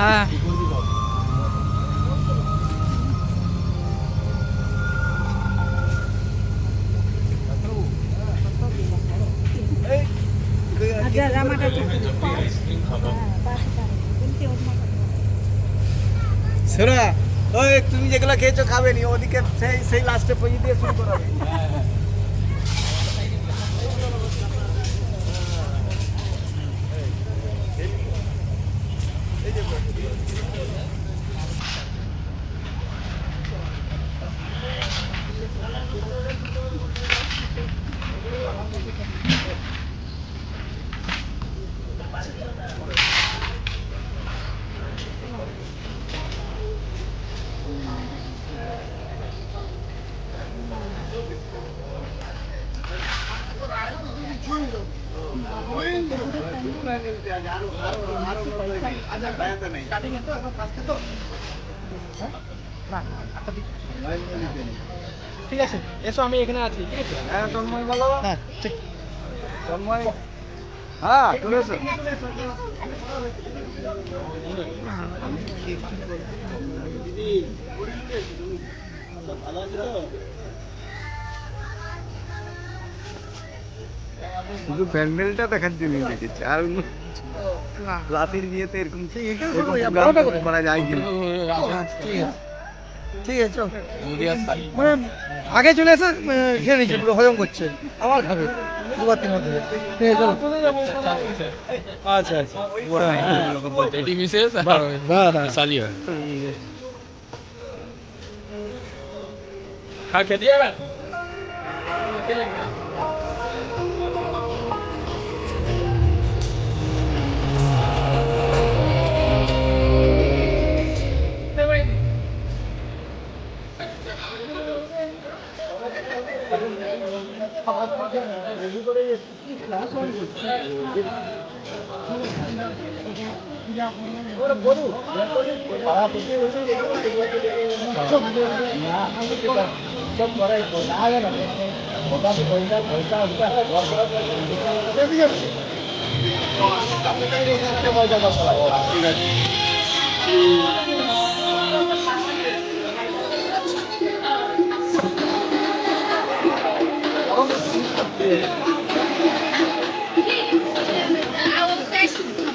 হ্যাঁ। ওই তুমি যেগুলো খেয়েছো খাবে নি ওদিকে সেই সেই লাস্টে পৌঁছে দিয়ে শুরু করাবে ঠিক আছে এসো আমি এখানে আছি ঠিক আছে? হ্যাঁ তন্ময় বলো। হ্যাঁ ঠিক। তন্ময়। হ্যাঁ চলে এসো। শুধু প্যান্ডেলটা দেখার জন্য দেখেছি আর। রাতের বিয়েতে এরকম করা। যায় কি ঠিক আছে ঠিক আছে মানে আগে চলে এসে খেয়ে নিচ্ছে পুরো হজম করছে। আমার খাবে দুবার তিন মধ্যে আচ্ছা আচ্ছা। খা খেতে খাবার রেডি করে কি ক্লাস অন করছে সব করাই আগে না পয়সা পয়সা পয়সা পয়সা Yeah.